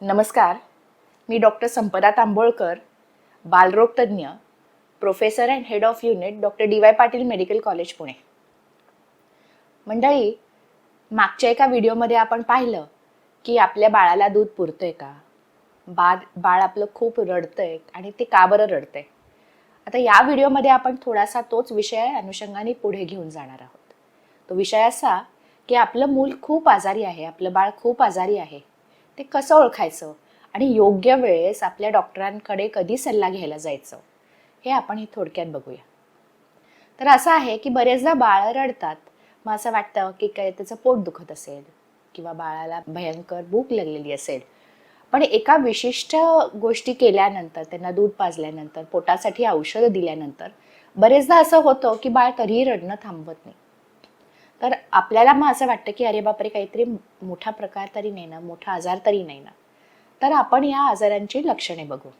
नमस्कार. मी doctor Sampada Tambolkar बालरोगतज्ञ professor and head of unit doctor D Y Patil medical college Pune. मंडळी मागच्या एका व्हिडिओमध्ये आपण पाहिलं की आपल्या बाळाला दूध पुरतंय का? बाळ बाळ आपलं खूप रडतंय आणि ते का बरं रडतंय? आता या व्हिडिओमध्ये आपण थोडासा तोच विषय अनुषंगाने पुढे घेऊन जाणार आहोत. तो विषय असा की आपलं मूल खूप आजारी आहे आपलं बाळ खूप आजारी आहे. ते कसं ओळखायचं? आणि योग्य वेळेस आपल्या डॉक्टरांकडे कधी सल्ला घ्यायला जायचं? हे आपण हे थोडक्यात बघूया. तर असं आहे की बरेचदा बाळ रडतात. मग असं वाटतं की काय त्याचं पोट दुखत असेल किंवा बाळाला भयंकर भूक लागलेली असेल. पण एका विशिष्ट गोष्टी केल्यानंतर त्यांना दूध पाजल्यानंतर पोटासाठी औषधं दिल्यानंतर बरेचदा असं होतं की बाळ तरीही रडणं थांबवत नाही. तर आपल्याला मग असं वाटतं की अरे बापरे काहीतरी मोठा प्रकार तरी नाही ना मोठा आजार तरी नाही ना. तर आपण या आजारांची लक्षणे बघू.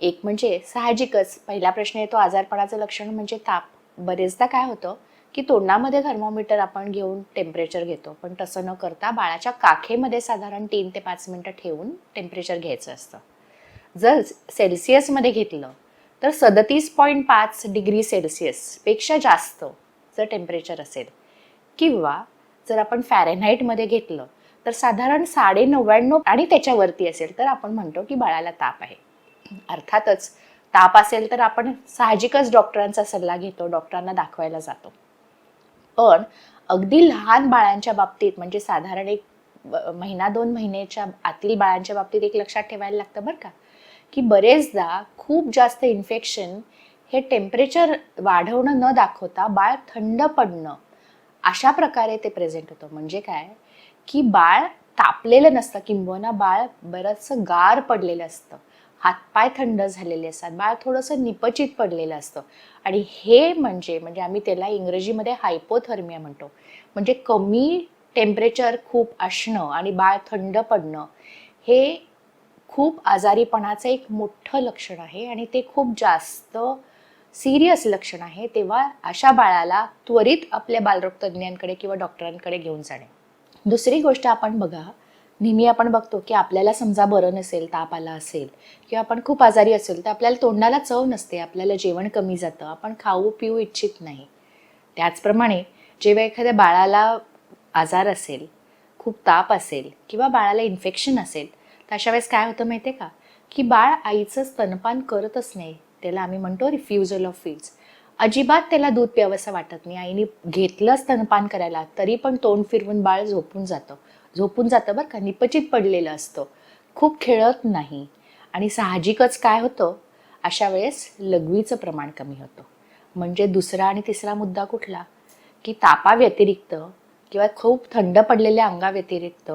एक म्हणजे साहजिकच पहिला प्रश्न येतो आजारपणाचं लक्षण म्हणजे ताप. बरेचदा काय होतं की तोंडामध्ये थर्मोमीटर आपण घेऊन टेम्परेचर घेतो पण तसं न करता बाळाच्या काखेमध्ये साधारण तीन ते पाच मिनटं ठेवून टेम्परेचर घ्यायचं असतं. जर सेल्सिअसमध्ये घेतलं तर सदतीस पॉईंट पाच डिग्री सेल्सिअसपेक्षा जास्त जर टेम्परेचर असेल किंवा जर आपण फॅरेनहाईटमध्ये घेतलं तर साधारण साडे नव्याण्णव आणि त्याच्यावरती असेल तर आपण म्हणतो की बाळाला ताप आहे. अर्थातच ताप असेल तर आपण साहजिकच डॉक्टरांचा सल्ला घेतो डॉक्टरांना दाखवायला जातो. पण अगदी लहान बाळांच्या बाबतीत म्हणजे साधारण एक महिना दोन महिन्याच्या आतील बाळांच्या बाबतीत एक लक्षात ठेवायला लागतं बरं का की बरेचदा खूप जास्त इन्फेक्शन हे टेम्परेचर वाढवणं न दाखवता बाळ थंड पडणं अशा प्रकारे ते प्रेझेंट होतं. म्हणजे काय? की बाळ तापलेलं नसतं. किंबहुना बाळ बरंचसं गार पडलेलं असतं. हातपाय थंड झालेले असतात. बाळ थोडंसं निपचित पडलेलं असतं. आणि हे म्हणजे म्हणजे आम्ही त्याला इंग्रजीमध्ये हायपोथर्मिया म्हणतो. म्हणजे कमी टेम्परेचर खूप असणं आणि बाळ थंड पडणं हे खूप आजारीपणाचं एक मोठं लक्षण आहे. आणि ते खूप जास्त सिरियस लक्षण आहे तेव्हा अशा बाळाला त्वरित आपल्या बालरोगतज्ञांकडे किंवा डॉक्टरांकडे घेऊन जाणे. दुसरी गोष्ट आपण बघा नेहमी आपण बघतो की आपल्याला समजा बरं नसेल ताप आला असेल किंवा आपण खूप आजारी असेल तर आपल्याला तोंडाला चव नसते आपल्याला जेवण कमी जातं आपण खाऊ पिऊ इच्छित नाही. त्याचप्रमाणे जेव्हा एखाद्या बाळाला आजार असेल खूप ताप असेल किंवा बाळाला इन्फेक्शन असेल तर अशा वेळेस काय होतं माहिती आहे का? की बाळ आईचं स्तनपान करतच नाही. त्याला आम्ही म्हणतो रिफ्युजल ऑफ फीड्स अजिबात त्याला दूध प्यावंसं वाटत नाही. आईने घेतलं स्तनपान करायला. तरी पण तोंड फिरवून बाळ झोपून जातं. झोपून जातं बरं का. निपचित पडलेलं असतं. खूप खेळत नाही. आणि साहजिकच काय होतं? अशा वेळेस लघवीचं प्रमाण कमी होतं. म्हणजे दुसरा आणि तिसरा मुद्दा कुठला? की तापाव्यतिरिक्त किंवा खूप थंड पडलेल्या अंगाव्यतिरिक्त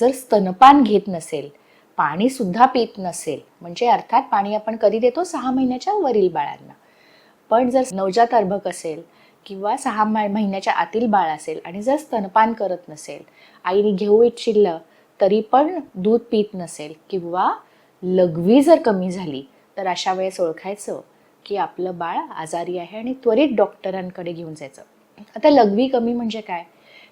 जर स्तनपान घेत नसेल पाणी सुद्धा पित नसेल म्हणजे अर्थात पाणी आपण कधी देतो? सहा महिन्याच्या वरील बाळांना. पण जर नवजात अर्भक असेल किंवा सहा महिन्याच्या आतील बाळ असेल आणि जर स्तनपान करत नसेल आईने घेऊ इच्छिलं तरी पण दूध पित नसेल किंवा लघवी जर कमी झाली तर अशा वेळेस ओळखायचं की आपलं बाळ आजारी आहे आणि त्वरित डॉक्टरांकडे घेऊन जायचं. आता लघवी कमी म्हणजे काय?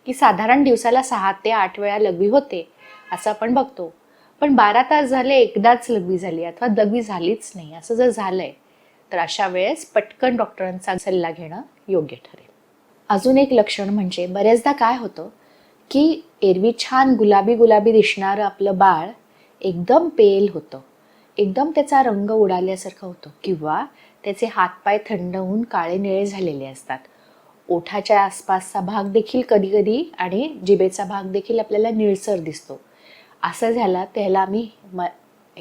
की साधारण दिवसाला सहा ते आठ वेळा लघवी होते असं आपण बघतो. पण बारा तास झाले एकदाच लघवी झाली अथवा लघवी झालीच नाही. असं जर झालंय तर अशा वेळेस पटकन डॉक्टरांचा सल्ला घेणं योग्य ठरेल. अजून एक लक्षण म्हणजे बऱ्याचदा काय होतं की एरवी छान गुलाबी गुलाबी दिसणारं आपलं बाळ एकदम पेल होतं. एकदम त्याचा रंग उडाल्यासारखं होतं. किंवा त्याचे हातपाय थंड होऊन काळे निळे झालेले असतात. ओठाच्या आसपासचा भाग देखील कधीकधी आणि जिभेचा भाग देखील आपल्याला निळसर दिसतो. असं झालं त्याला आम्ही म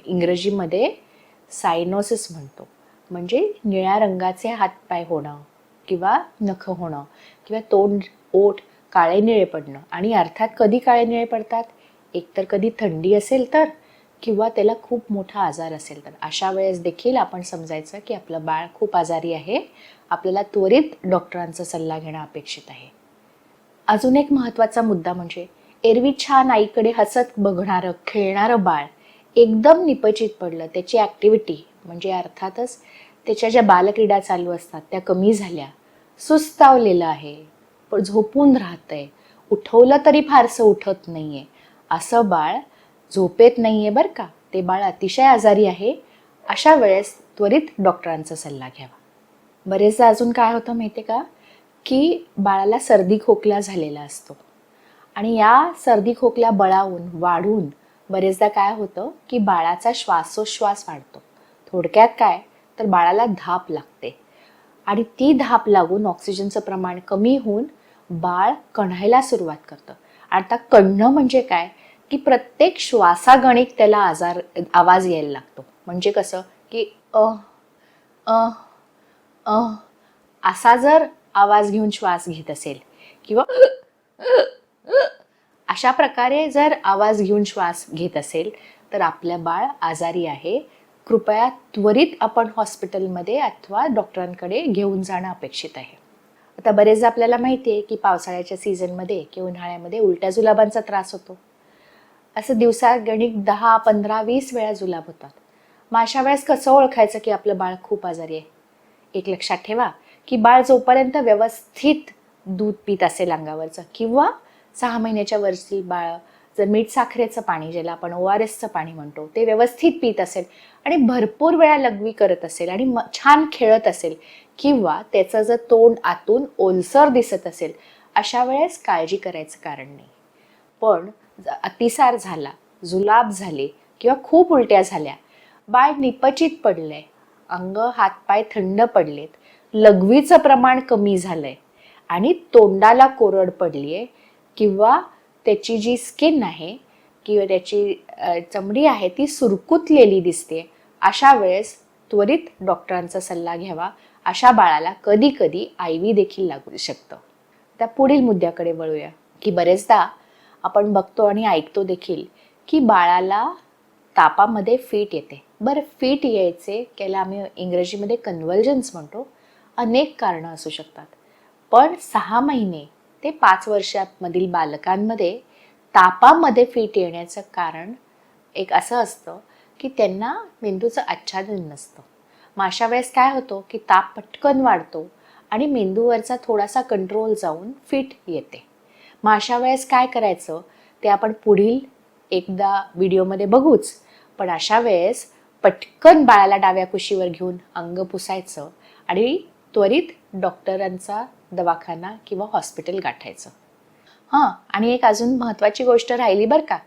इंग्रजीमध्ये सायनोसिस म्हणतो. म्हणजे निळ्या रंगाचे हातपाय होणं किंवा नखं होणं किंवा तोंड ओठ काळे निळे पडणं. आणि अर्थात कधी काळे निळे पडतात? एकतर कधी थंडी असेल तर किंवा त्याला खूप मोठा आजार असेल तर. अशा वेळेस देखील आपण समजायचं की आपलं बाळ खूप आजारी आहे. आपल्याला त्वरित डॉक्टरांचा सल्ला घेणं अपेक्षित आहे. अजून एक महत्त्वाचा मुद्दा म्हणजे एरवी छान आईकडे हसत बघणारं खेळणारं बाळ एकदम निपचित पडलं. त्याची ॲक्टिव्हिटी म्हणजे अर्थातच त्याच्या ज्या बालक्रीडा चालू असतात त्या कमी झाल्या. सुस्तावलेलं आहे. पण झोपून राहतंय. उठवलं तरी फारसं उठत नाही आहे असं बाळ झोपेत नाही आहे बरं का. ते बाळ अतिशय आजारी आहे. अशा वेळेस त्वरित डॉक्टरांचा सल्ला घ्यावा. बरेचदा अजून काय होतं माहिती का? की बाळाला सर्दी खोकला झालेला असतो. आणि या सर्दी खोकल्या बळावून वाढून बरेचदा काय होतं की बाळाचा श्वासोश्वास वाढतो. थोडक्यात काय? तर बाळाला धाप लागते. आणि ती धाप लागून ऑक्सिजनचं प्रमाण कमी होऊन बाळ कणायला सुरुवात करतं. आता कणणं म्हणजे काय? की प्रत्येक श्वासागणिक त्याला आजार आवाज यायला लागतो. म्हणजे कसं? की अ अ अ असा जर आवाज घेऊन श्वास घेत असेल किंवा अशा प्रकारे जर आवाज घेऊन श्वास घेत असेल तर आपलं बाळ आजारी आहे. कृपया त्वरित आपण हॉस्पिटलमध्ये अथवा डॉक्टरांकडे घेऊन जाणं अपेक्षित आहे. आता बरेचदा आपल्याला माहिती आहे की पावसाळ्याच्या सीझनमध्ये किंवा उन्हाळ्यामध्ये उलट्या जुलाबांचा त्रास होतो. असं दिवसात गणित दहा पंधरा वीस वेळा जुलाब होतात. मग अशा वेळेस कसं ओळखायचं की आपलं बाळ खूप आजारी आहे? एक लक्षात ठेवा की बाळ जोपर्यंत व्यवस्थित दूध पित असेल अंगावरचं किंवा सहा महिन्याच्या वरची बाळ जर मीठ साखरेचं पाणी ज्याला आपण ओ आर एसचं पाणी म्हणतो ते व्यवस्थित पित असेल आणि भरपूर वेळा लघवी करत असेल आणि म छान खेळत असेल किंवा त्याचं जर तोंड आतून ओलसर दिसत असेल अशा वेळेस काळजी करायचं कारण नाही. पण ज- अतिसार झाला जुलाब झाले किंवा खूप उलट्या झाल्या बाळ निपचित पडलंय अंग हातपाय थंड पडलेत लघवीचं प्रमाण कमी झालंय आणि तोंडाला कोरड पडलीये किंवा त्याची जी स्किन आहे किंवा त्याची चमडी आहे ती सुरकुतलेली दिसते अशा वेळेस त्वरित डॉक्टरांचा सल्ला घ्यावा. अशा बाळाला कधी कधी आय व्ही देखील लागू शकतं. त्या पुढील मुद्द्याकडे वळूया की बरेचदा आपण बघतो आणि ऐकतो देखील की बाळाला तापामध्ये फीट येते. बरं फीट यायचे त्याला आम्ही इंग्रजीमध्ये कन्व्हल्जन्स म्हणतो. अनेक कारणं असू शकतात. पण सहा महिने ते पाच वर्षामधील बालकांमध्ये तापामध्ये फिट येण्याचं कारण एक असं असतं की त्यांना मेंदूचं आच्छादन नसतं. मग अशा वेळेस काय होतं की ताप पटकन वाढतो आणि मेंदूवरचा थोडासा कंट्रोल जाऊन फिट येते. मग अशा वेळेस काय करायचं? ते आपण पुढील एकदा व्हिडिओमध्ये बघूच. पण अशा वेळेस पटकन बाळाला डाव्या कुशीवर घेऊन अंग पुसायचं आणि त्वरित डॉक्टरांचा दवाखाना किंवा हॉस्पिटल गाठायचं. हां आणि एक अजून महत्त्वाची गोष्ट राहिली बरं का.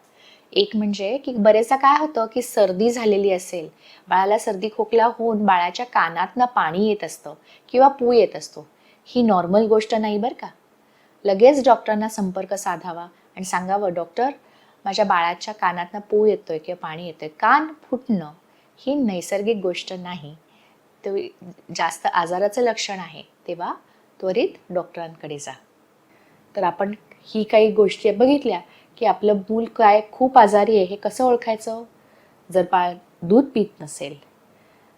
एक म्हणजे की बरेचदा काय होतं की सर्दी झालेली असेल बाळाला सर्दी खोकला होऊन बाळाच्या कानातनं पाणी येत असतं किंवा पू येत असतो. ही नॉर्मल गोष्ट नाही बरं का. लगेच डॉक्टरांना संपर्क साधावा आणि सांगावं डॉक्टर माझ्या बाळाच्या कानातनं पू येतोय किंवा पाणी येतोय. कान फुटणं ही नैसर्गिक गोष्ट नाही. तर जास्त आजाराचं लक्षण आहे. तेव्हा त्वरित डॉक्टरांकडे जा. तर आपण ही काही गोष्टी बघितल्या की आपलं मूल काय खूप आजारी आहे हे कसं ओळखायचं? जर बाळ दूध पित नसेल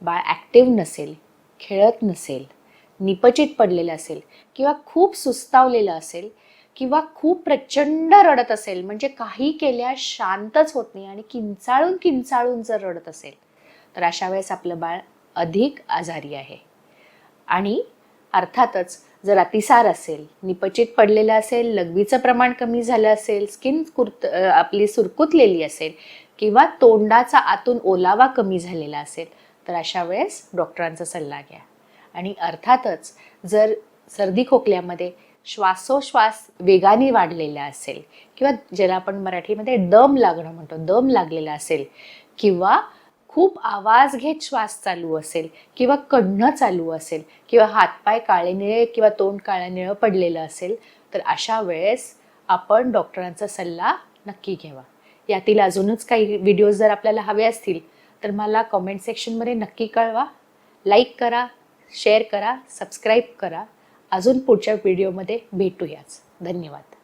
बाळ ॲक्टिव्ह नसेल खेळत नसेल निपचित पडलेलं असेल किंवा खूप सुस्तावलेलं असेल किंवा खूप प्रचंड रडत असेल म्हणजे काही केल्या शांतच होत नाही आणि किंचाळून किंचाळून जर रडत असेल तर अशा वेळेस आपलं बाळ अधिक आजारी आहे. आणि अर्थातच जर अतिसार असेल निपचित पडलेलं असेल लघवीचं प्रमाण कमी झालं असेल स्किन कुर्त आपली सुरकुतलेली असेल किंवा तोंडाचा आतून ओलावा कमी झालेला असेल तर अशा वेळेस डॉक्टरांचा सल्ला घ्या. आणि अर्थातच जर सर्दी खोकल्यामध्ये श्वासोश्वास वेगाने वाढलेला असेल किंवा ज्याला आपण मराठीमध्ये दम लागणं म्हणतो दम लागलेला असेल किंवा खूप आवाज घेत श्वास चालू असेल किंवा कढणं चालू असेल किंवा हातपाय काळे निळे किंवा तोंड काळे निळं पडलेलं असेल तर अशा वेळेस आपण डॉक्टरांचा सल्ला नक्की घ्यावा. यातील अजूनच काही व्हिडिओज जर आपल्याला हवे असतील तर मला कमेंट सेक्शनमध्ये नक्की कळवा. लाईक करा शेअर करा सबस्क्राईब करा. अजून पुढच्या व्हिडिओमध्ये भेटूयाच. धन्यवाद.